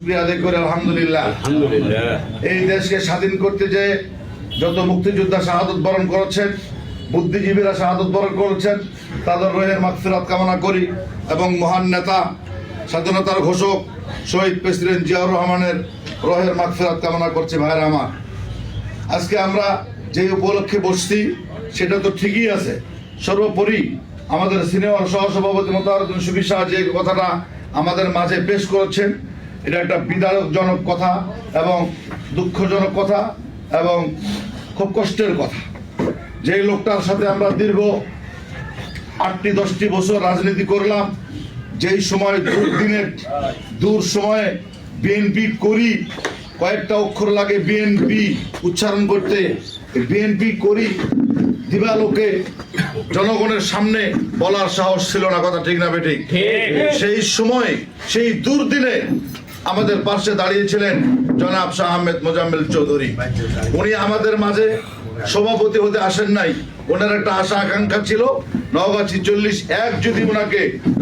আদায় করে আলহামদুলিল্লাহ। আলহামদুলিল্লাহ। এই দেশকে স্বাধীন করতে যে যত মুক্তিযোদ্ধা শাহাদত বরণ করেছেন বুদ্ধিজীবীরা শাহাদত বরণ করেছেন তাদের রোহের মাগফিরাত কামনা করি এবং মহান নেতা স্বাধীনতার ঘোষক শহীদ প্রেসিডেন্ট জিয়াউর রহমানের রোহের মাগফিরাত কামনা করছি ভাইয়ের আমার। আজকে আমরা যে উপলক্ষে বসছি সেটা তো ঠিকই আছে। সর্বোপরি আমাদের সিনিয়র সহসভাপতি মোতাহারুদ্দিন সুবির শাহ যে কথাটা আমাদের মাঝে পেশ করেছেন এটা একটা বিদায়কজনক কথা এবং দুঃখজনক কথা এবং খুব কষ্টের কথা। যে লোকটার সাথে আমরা দীর্ঘ আটটি দশটি বছর রাজনীতি করলাম যেই সময় দূর দুর্দিনের দূর সময়ে বিএনপি করি কয়েকটা অক্ষর লাগে বিএনপি উচ্চারণ করতে বিএনপি করি দিবালোকে জনগণের সামনে বলার সাহস ছিল না কথা ঠিক না বেঠিক। সেই সময় সেই দুর্দিনে আমাদের পাশে দাঁড়িয়েছিলেন জনাব শাহ আহমেদ মোজাম্মেল চৌধুরী। উনি আমাদের মাঝে সভাপতি হতে আসেন নাই। ওনার একটা আশা আকাঙ্ক্ষা ছিল নওগাঁ ছিচল্লিশ এক যদি ওনাকে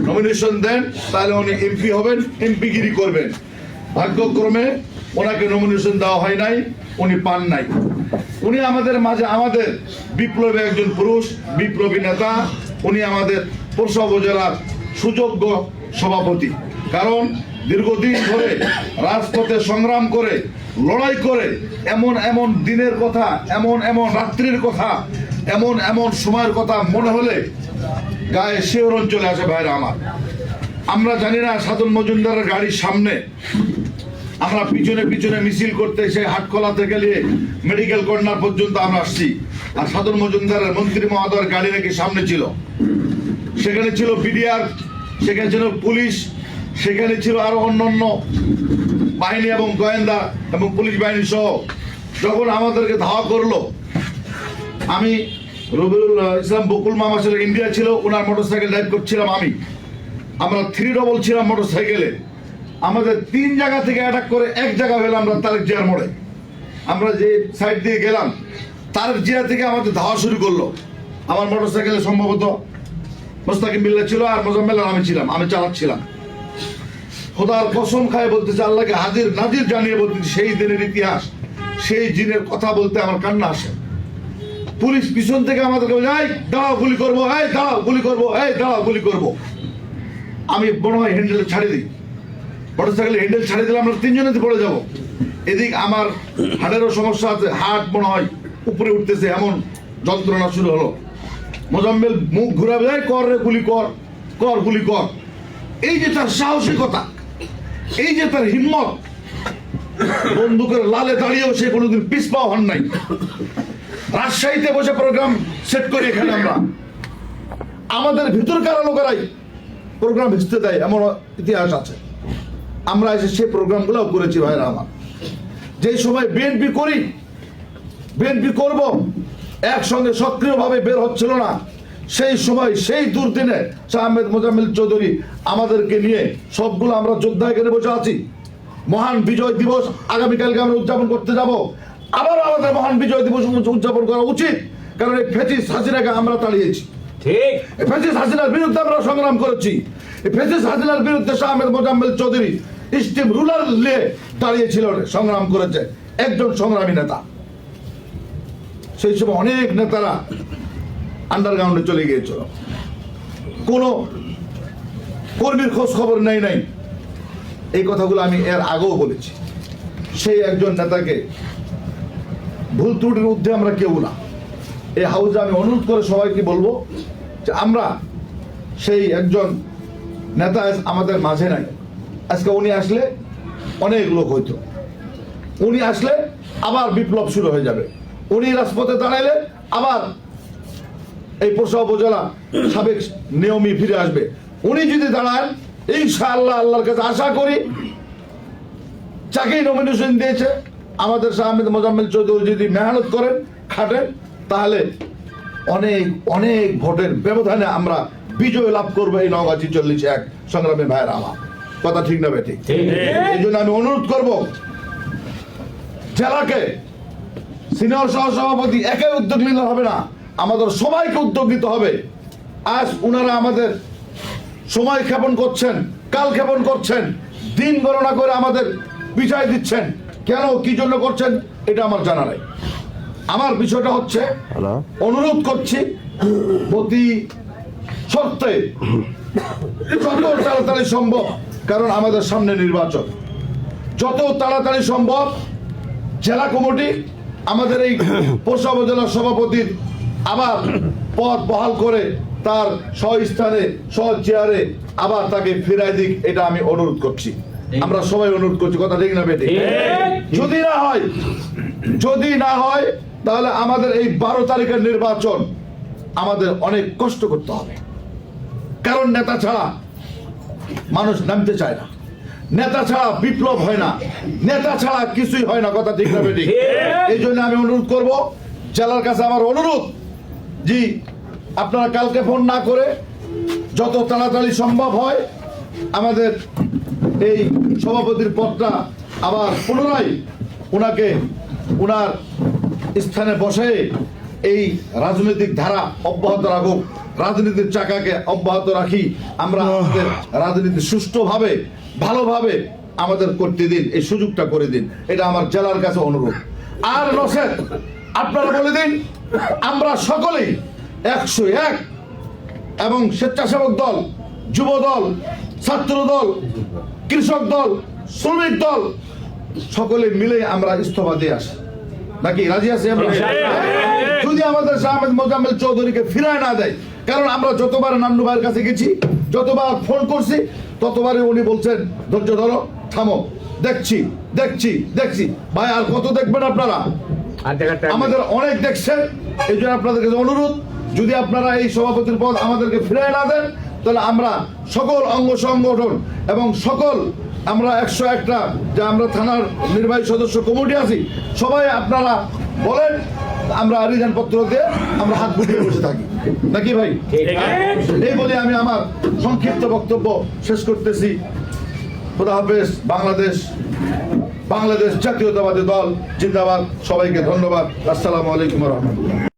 নমিনেশন দেন, তাহলে উনি এমপি হবেন এমপিগিরি করবেন। ভাগ্যক্রমে ওনাকে নমিনেশন দেওয়া হয় নাই, উনি পান নাই। উনি আমাদের মাঝে আমাদের বিপ্লবী একজন পুরুষ, বিপ্লবী নেতা, উনি আমাদের পোরশা উপজেলার সুযোগ্য সভাপতি। কারণ দীর্ঘদিন ধরে রাজপথে সংগ্রাম করে, লড়াই করে, এমন এমন দিনের কথা, এমন এমন রাত্রির কথা, এমন এমন সময়ের কথা মনে হলে গায়ে শিহরণ চলে আসে ভাইরা আমার। আমরা জানি না সাধন মজুমদারের গাড়ির সামনে আমরা পিছনে পিছনে মিছিল করতে সেই হাটকলা থেকে নিয়ে মেডিকেল কর্নার পর্যন্ত আমরা আসছি। আর সাধন মজুমদারের মন্ত্রী মহোদয়ের গাড়ি নাকি সামনে ছিল। সেখানে ছিল বিডিআর সেখানে ছিল পুলিশ সেখানে ছিল আরও অন্যান্য বাহিনী এবং গোয়েন্দা এবং পুলিশ বাহিনী সহ। যখন আমাদেরকে ধাওয়া করল, আমি রবিউল ইসলাম বকুল মামা ছিল ইন্ডিয়া ছিল, ওনার মোটরসাইকেল ড্রাইভ করছিলাম আমি। আমরা থ্রি ডবল ছিলাম মোটর সাইকেলে আমাদের তিন জায়গা থেকে অ্যাটাক করে এক জায়গা হলাম আমরা তারেক জিয়ার মোড়ে। আমরা যে সাইড দিয়ে গেলাম, তারেক জিয়া থেকে আমাদের ধাওয়া শুরু করল। আমার মোটর সাইকেলে সম্ভবত মোস্তাকিম বিল্লা ছিল আর মোজাম্মেলার আমি ছিলাম, আমি চালাচ্ছিলাম। খোদার কসম খায় বলতেছে, আল্লাহকে হাজির নাজির জানিয়ে বলতেছে, সেই দিনের ইতিহাস, সেই দিনের কথা বলতে আমার কান্না আসে। পুলিশ পিছন থেকে আমাদেরকে এই দাঁড়াও গুলি করব, এই দাঁড়াও গুলি করব, এই দাঁড়াও গুলি করব। আমি মনে হয় হ্যান্ডেল ছাড়ে দিই। মোটরসাইকেল হ্যান্ডেল ছাড়ে দিলে আমরা তিনজনেতে পড়ে যাব। এদিক আমার হাড়েরও সমস্যা আছে হাট মনে হয় উপরে উঠতেছে, এমন যন্ত্রণা শুরু হলো। মোজাম্মেল মুখ ঘুরাবে, "এই, কর রে, গুলি কর কর, গুলি কর। এই যে তার সাহসিকতা এই যে তার হিম্মত, বন্দুকের লালে দাঁড়িয়েও সে কোনোদিন পিছপাও হন নাই। রাজশাহীতে বসে প্রোগ্রাম সেট করি এখানে আমরা। আমাদের ভিতরকার লোকেরাই প্রোগ্রাম ভেস্তে দেয়, এমন ইতিহাস আছে। আমরা এসে সেই প্রোগ্রামগুলোও করেছি ভাইরা আমার। যেই সময় বিএনপি করি বিএনপি করব, একসঙ্গে সক্রিয়ভাবে বের হচ্ছিল না। সেই সময় সেই দুর্দিনে শাহ আহমেদ মোজাম্মেল চৌধুরী আমাদেরকে নিয়ে সবগুলো আমরা যোদ্ধা এখানে বসে আছি। মহান বিজয় দিবস আগামীকালকে আমরা উদযাপন করতে যাব। আবার আমাদের মহান বিজয় দিবস উদযাপন করা উচিত কারণ এই ফেচিস হাসিনাকে আমরা তাড়িয়েছি। ঠিক। এই ফেসিস হাসিনার বিরুদ্ধে আমরা সংগ্রাম করেছি। এই ফেসিস হাসিনার বিরুদ্ধে শাহ আহমেদ মোজাম্মেল চৌধুরী স্টিম রুলার নিয়ে দাঁড়িয়েছিল সংগ্রাম করেছে। একজন সংগ্রামী নেতা। সেই সময় অনেক নেতারা আন্ডারগ্রাউন্ডে চলে গিয়েছিল। কোনো কর্মীর খোঁজ খবর নেই। নাই এই কথাগুলো আমি এর আগেও বলেছি। সেই একজন নেতাকে ভুল ত্রুটির ঊর্ধ্বে আমরা কেউ না। এই হাউসে আমি অনুরোধ করে সবাইকে বলব যে আমরা সেই একজন নেতা আমাদের মাঝে নাই। আজকে উনি আসলে অনেক লোক হইতো। উনি আসলে আবার বিপ্লব শুরু হয়ে যাবে। উনি রাজপথে দাঁড়াইলে আবার এই পোষা উপজেলা সাবেক নিয়মই ফিরে আসবে। উনি যদি দাঁড়ান ইনশাআল্লাহ আল্লাহর কাছে আশা করি যাকেই নমিনেশন দিয়েছে। আমাদের আহমেদ মোজাম্মেল চৌধুরী যদি মেহনত করেন খাটেন তাহলে অনেক অনেক ভোটের ব্যবধানে আমরা বিজয় লাভ করব এই নওগাঁ চল্লিশ এক সংগ্রামী ভাইয়ের আমার কথা ঠিক না বেঠিক? ঠিক এই জন্য আমি অনুরোধ করব জেলাকে সিনিয়র সহ সভাপতি একাই উদ্যোগ নিলে হবে না। আমাদের সবাইকে উদ্যোগ নিতে হবে। আজ উনারা আমাদের সময় ক্ষেপণ করছেন কাল ক্ষেপণ করছেন দিন গণনা করে আমাদের বিষয় দিচ্ছেন। কেন কি জন্য করছেন এটা আমার জানা নাই। আমার বিষয়টা হচ্ছে অনুরোধ করছি প্রতি সত্ত্বে যত তাড়াতাড়ি সম্ভব কারণ আমাদের সামনে নির্বাচন। যত তাড়াতাড়ি সম্ভব জেলা কমিটি আমাদের এই পোষা উপজেলার সভাপতির আবার পদ বহাল করে তার স্বস্থানে স্ব চেয়ারে আবার তাকে ফিরাই দিক এটা আমি অনুরোধ করছি। আমরা সবাই অনুরোধ করছি কথা ঠিক না বেটি যদি না হয় যদি না হয় তাহলে আমাদের এই বারো তারিখের নির্বাচন আমাদের অনেক কষ্ট করতে হবে। কারণ নেতা ছাড়া মানুষ নামতে চায় না। নেতা ছাড়া বিপ্লব হয় না। নেতা ছাড়া কিছুই হয় না কথা ঠিক না বেটি এই জন্য আমি অনুরোধ করব জেলার কাছে আমার অনুরোধ জি আপনারা কালকে ফোন না করে যত তাড়াতাড়ি সম্ভব হয় আমাদের এই সভাপতির পদটা আবার পুনরায় ওনাকে ওনার স্থানে বসে এই রাজনৈতিক ধারা অব্যাহত রাখুক রাজনীতির চাকাকে অব্যাহত রাখি। আমরা আমাদের রাজনীতি সুষ্ঠুভাবে ভালোভাবে আমাদের করতে দিন এই সুযোগটা করে দিন। এটা আমার জেলার কাছে অনুরোধ। আর নসেদ আপনারা বলে দিন আমরা সকলেই একশো এক এবং স্বেচ্ছাসেবক দল যুব দল ছাত্র দল কৃষক দল শ্রমিক দল সকলে মিলে আমরা ইস্তফা দিয়ে আসি। নাকি রাজি আছি যদি আমাদের আহমেদ মোজাম্মেল চৌধুরীকে ফিরায় না দেয় কারণ আমরা যতবার নান্নু ভাইয়ের কাছে গেছি যতবার ফোন করছি ততবারই উনি বলছেন ধৈর্য ধরো থামো দেখছি দেখছি দেখছি। ভাই আর কত দেখবেন আপনারা? আমাদের অনেক দেখছেন এই জন্য আপনাদের কাছে অনুরোধ যদি আপনারা এই সভাপতির পদ আমাদেরকে ফিরে না দেন তাহলে আমরা সকল অঙ্গ সংগঠন এবং সকল আমরা একশো একটা যে আমরা থানার নির্বাহী সদস্য কমিটি আছি সবাই আপনারা বলেন আমরা রিজাইন পত্র দিয়ে আমরা হাত গুটিয়ে বসে থাকি। নাকি ভাই? এই বলে আমি আমার সংক্ষিপ্ত বক্তব্য শেষ করতেছি। খুদা হাফেজ বাংলাদেশ। বাংলাদেশ জাতীয়তাবাদী দল জিন্দাবাদ। সবাইকে ধন্যবাদ। আসসালামু আলাইকুম রহমতুল্লাহ।